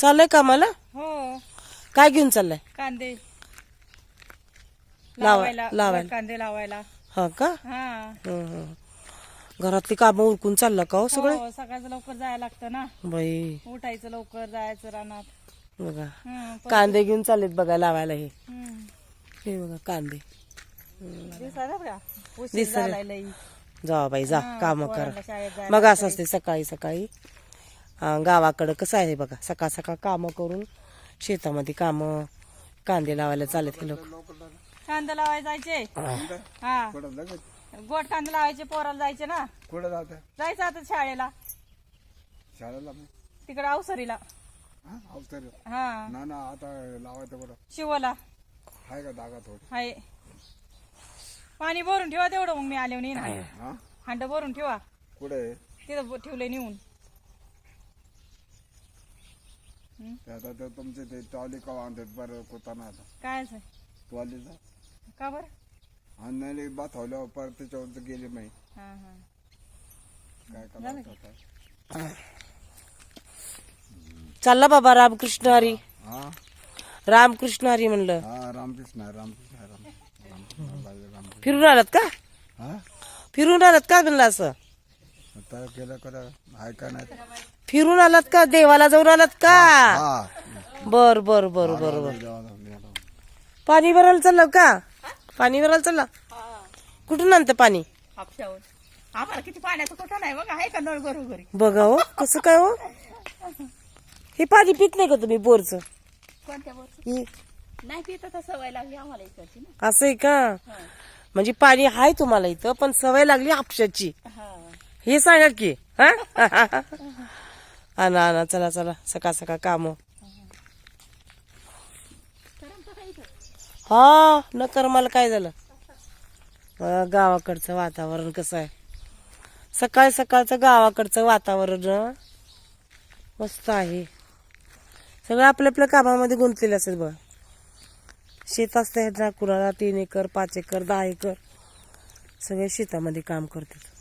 चाललंय कामाला? हो. काय घेऊन चाललंय? कांदे. लावा- लावायला लावायला. कांदे लावायला. हा का? हा. हं, हं. घरातली कामं उरकून चाललं का हो सगळे? हो सकाळचं लवकर जायला लागतं ना. बाई. उठायचं लवकर जायचं रानात. बघा. हं, प- कांदे घेऊन चाललेत बघा लावायला हे. हं. हे बघा कांदे. दिसायला बघा. उशीर दिसायला. झालाय लई. जा बाई जा. काम कर. पोरांना शाळेत जायला मग असं असते सकाळी सकाळी. गावाकडं कसं आहे बघा. सकाळ सकाळ कामं करून शेतामध्ये कामं कांदे लावायला चालत हे लोक. कांदे लावायला जायचे? हा. गोट कांदे लावायचे पोराला जायचे ना? कुठं जात? जायचं आता शाळेला. शाळेला तिकडे अवसरीला हा? अवतर हा. ना ना आता लावायचं शिवला. आहे का जागा थोडी हाय. पाणी भरून ठेवा तेवढं मग मी आले ना हा? हांड भरून ठेवा. कुठे तिथं ठेवलंय नेऊन. आता ते तुमचे ते टॉली का आणतात बरं कोताना आता. काय असं? टॉलीचा का बरं? आणि नाही बाथवल्यावर परत त्याच्यावर गेली माही हा हा. काय करायचं चालला बाबा रामकृष्ण हरी. हा? रामकृष्ण हरी म्हणलं. हा रामकृष्ण आहे, रामकृष्ण आहे, राम रामकृष्ण बाई, रामकृष्ण. फिरून आलात का? हा? फिरून आलात का म्हणलं असं? आता केलं करा ऐका नाही? फिरून आलात का? देवाला जाऊन आलात का? हा बर बर बर बर बर. पाणी भरायला चाललं का? पाणी भरायला चालला कुठून आणतं पाणी? हापशावर. आम्हाला किती पाण्याचं कुठं नाही बघा आहे का नळ घरोघरी? बघा हो कसं काय हो? हे पाणी पित नाही का तुम्ही बोरचं? कोणत्या वर्षी हे, नाही पित तर सवय लागली आम्हाला इकडची ना. असं आहे का? म्हणजे पाणी आहे तुम्हाला इथं पण सवय लागली हापशाची. हा. हे सांगा की हा? आणा आणा चला चला सकाळ सकाळ काम. हा न कर मला काय झालं? गावाकडचं वातावरण कसं आहे? सकाळ सकाळचं गावाकडचं वातावरण मस्त आहे. सगळं आपल्या आपल्या कामामध्ये गुंतलेले असेल बघ. शेत असतं ह्यांना कुणाला तीन एकर पाच एकर दहा एकर सगळे शेतामध्ये काम करतात.